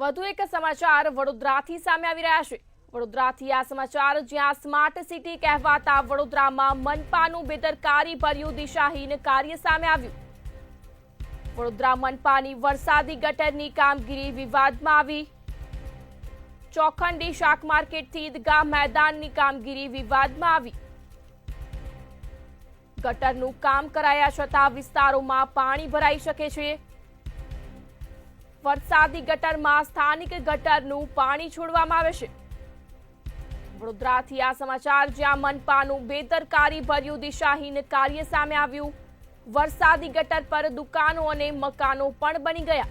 વધુ એક સમાચાર વડોદરાથી સામે આવી રહ્યા છે. વડોદરાથી આ સમાચાર, જ્યાં સ્માર્ટ સિટી કહેવાતા વડોદરામાં મનપાનું બેદરકારી ભર્યું દિશાહીન કાર્ય સામે આવ્યું. વડોદરા મનપાની વરસાદી ગટરની કામગીરી વિવાદમાં આવી. ચોખંડી શાક માર્કેટથી ઈદગાહ મેદાનની કામગીરી વિવાદમાં આવી. ગટરનું કામ કરાયા છતાં વિસ્તારોમાં પાણી ભરાઈ શકે છે. વરસાદી ગટરમાં સ્થાનિક ગટરનું પાણી છોડવામાં આવે છે. વડોદરાથી આ સમાચાર, જ્યાં મનપાનું બેદરકારી ભર્યું દિશાહીન કાર્ય સામે આવ્યું. વરસાદી ગટર પર દુકાનો અને મકાનો પણ બની ગયા.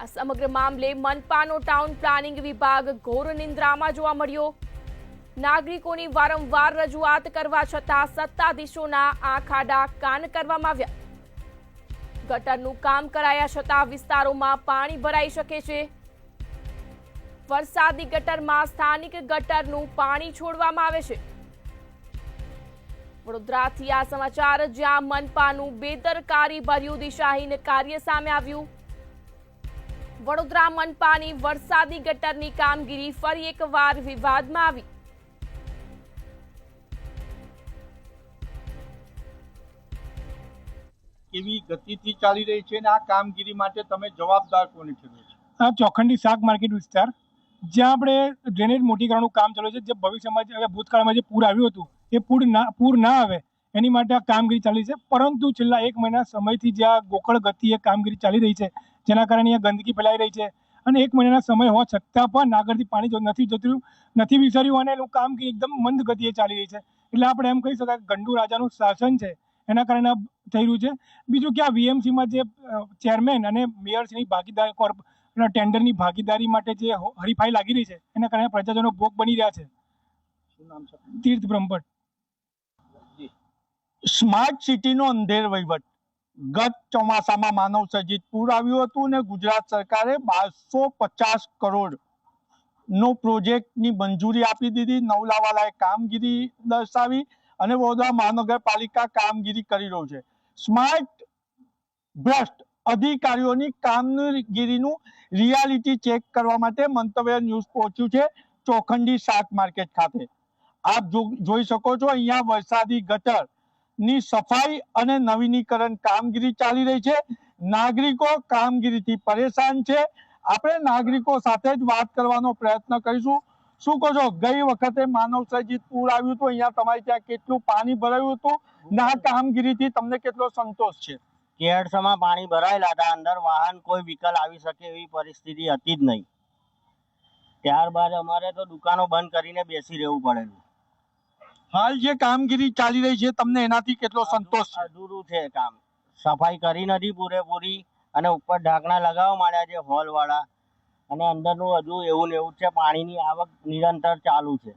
આ સમગ્ર મામલે મનપાનો ટાઉન પ્લાનિંગ વિભાગ ઘોર નિંદ્રામાં જોવા મળ્યો. નાગરિકોની વારંવાર રજૂઆત કરવા છતાં સત્તાધીશોના આંખ કાન કરવામાં આવ્યા. ગટરનું કામ કરાયા છતાં વિસ્તારોમાં પાણી ભરાઈ શકે છે. વરસાદી ગટરમાં સ્થાનિક ગટરનું પાણી છોડવામાં આવે છે. વડોદરાથી આ સમાચાર, જ્યાં મનપાનું બેદરકારી ભર્યું દિશાહીન કાર્ય સામે આવ્યું. વડોદરા મનપાની વરસાદી ગટરની કામગીરી ફરી એકવાર વિવાદમાં આવી. કેવી ગતિથી ચાલી રહી છે અને આ કામગીરી માટે તમે જવાબદાર કોને ઠેરવો છો? આ ચોખંડી શાક માર્કેટ વિસ્તાર, જ્યાં આપણે ડ્રેનેજ મોટી કરવાનું કામ ચાલુ છે, જે ભવિષ્યમાં જે ભૂતકાળમાં જે પૂર આવ્યું હતું, એ પૂર ના પૂર ના આવે, એની માટે આ કામગીરી ચાલી છે. પરંતુ છેલ્લા એક મહિના સમયથી જ્યાં ગોકળ ગતિએ કામગીરી ચાલી રહી છે, જેના કારણે અહીંયા ગંદકી ફેલાઈ રહી છે. અને એક મહિનાના સમય હોવા છતાં પણ આગળથી પાણી જો, નથી જતું, નથી વિસર્યું અને એનું કામગીરી એકદમ મંદ ગતિએ ચાલી રહી છે. એટલે આપણે એમ કહી શકાય ગંડુ રાજાનું શાસન છે. એના કારણે આ થઈ રહ્યું છે. બીજું કે આ વીએમસીમાં જે ચેરમેન અને મેયર્સની ભાગીદારી કોર્પ ટેન્ડરની ભાગીદારી માટે જે હરીફાઈ લાગી રહી છે એના કારણે પ્રજાજનો ભોગ બની રહ્યા છે. તીર્થ બ્રહ્મભટ્ટ. સ્માર્ટ સિટીનો અંધેર વહીવટ. ગત ચોમાસામાં માનવ સર્જિત પૂર આવ્યું હતું અને ગુજરાત સરકારે બારસો પચાસ કરોડ નો પ્રોજેક્ટની મંજૂરી આપી દીધી. નવલાવાલાએ કામગીરી દર્શાવી. અને વડોદરા મહાનગરપાલિકા કામગીરી કરી રહ્યું છે. સ્માર્ટ ભ્રષ્ટ અધિકારીઓની કામગીરીનું રિયાલિટી ચેક કરવા માટે મંતવ્ય ન્યૂઝ પહોંચ્યું છે ચોખંડી શાક માર્કેટ ખાતે. આપ જોઈ શકો છો અહીંયા વરસાદી ગટરની સફાઈ અને નવીનીકરણ કામગીરી ચાલી રહી છે. નાગરિકો કામગીરીથી પરેશાન છે. આપણે નાગરિકો સાથે જ વાત કરવાનો પ્રયત્ન કરીશું. શું કહો છો? ગઈ વખતે માનવ સર્જિત પૂર આવ્યું હતું અહીંયા તમારે ત્યાં કેટલું પાણી ભરાયું હતું? ના કામગીરીથી તમને કેટલો સંતોષ છે? કેળસમાં પાણી ભરાયેલા હતા અંદર વાહન કોઈ વિકલ આવી શકે એવી પરિસ્થિતિ હતી જ નહીં. ત્યારબાદ અમારે તો દુકાનો બંધ કરીને બેસી રહેવું પડેલું. હાલ જે કામગીરી ચાલી રહી છે તમને એનાથી કેટલો સંતોષ છે? અધૂરું છે કામ. સફાઈ કરી નથી પૂરેપૂરી અને ઉપર ઢાંકણા લગાવવા માંડ્યા છે હોલ વાળા અને અંદરનું હજુ એવું લેવું છે પાણીની આવક નિરંતર ચાલુ છે.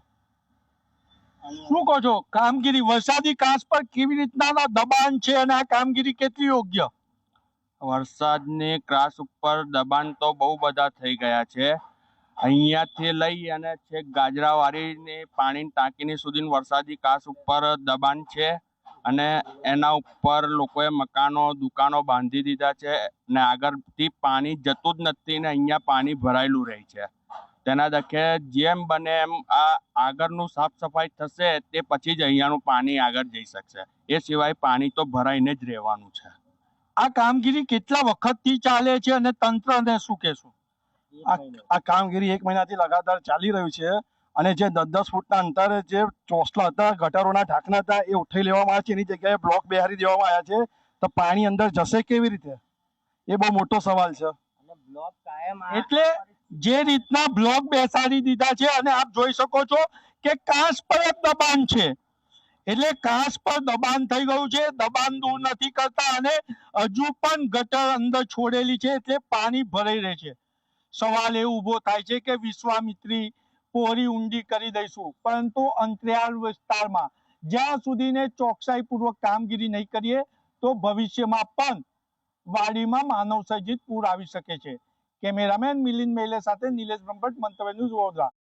શું કહો છો? કામગીરી વરસાદી કાંસ પર કેવી રીતના દબાણ છે અને આ કામગીરી કેટલી યોગ્ય? વરસાદની ક્રાસ ઉપર દબાણ તો બહુ બધા થઈ ગયા છે. અહીંયાથી લઈ અને છેક ગાજરાવાડીની પાણીની ટાંકીની સુધી વરસાદી કાંસ ઉપર દબાણ છે. અને એના ઉપર લોકોએ મકાનો દુકાનો બાંધી દીધા છે ને આગળથી પાણી જતું જ નથી ને અહીંયા પાણી ભરાયેલું રહે છે. તેના દખે જેમ બને એમ આ આગળનું સાફ સફાઈ થશે તે પછી જ અહીંયાનું પાણી આગળ જઈ શકશે. એ સિવાય પાણી તો ભરાઈને જ રહેવાનું છે. આ કામગીરી કેટલા વખતથી ચાલે છે અને તંત્રને શું કહેશું? આ કામગીરી એક મહિનાથી લગાતાર ચાલી રહ્યું છે. અને જે દસ દસ ફૂટના અંતરે જે ચોસલા હતા ગટરોના ઢાંકણા હતા એ ઉઠાઈ લેવામાં આવ્યા છે. એની જગ્યાએ બ્લોક બેહારી દેવામાં આવ્યા છે. તો પાણી અંદર જશે કેવી રીતે? એ બહુ મોટો સવાલ છે. બ્લોક એટલે જે રીતના બ્લોક બેસાડી દીધા છે અને આપ જોઈ શકો છો કે કાંસ પર જ દબાણ છે. એટલે કાંસ પર દબાણ થઈ ગયું છે. દબાણ દૂર નથી કરતા અને હજુ પણ ગટર અંદર છોડેલી છે એટલે પાણી ભરાઈ રહે છે. સવાલ એ ઊભો થાય છે કે વિશ્વામિત્રી પોરી ઊંડી કરી દઈશું. પરંતુ અંતરિયાળ વિસ્તારમાં જ્યાં સુધીને ચોકસાઈપૂર્વક કામગીરી નહીં કરીએ, તો ભવિષ્યમાં પણ વાડીમાં માનવ સર્જિત પૂર આવી શકે છે. કેમેરામેન મિલિંદ મેલે સાથે નિલેશ બ્રહ્મભટ્ટ, મંતવ્ય ન્યૂઝ વડોદરા.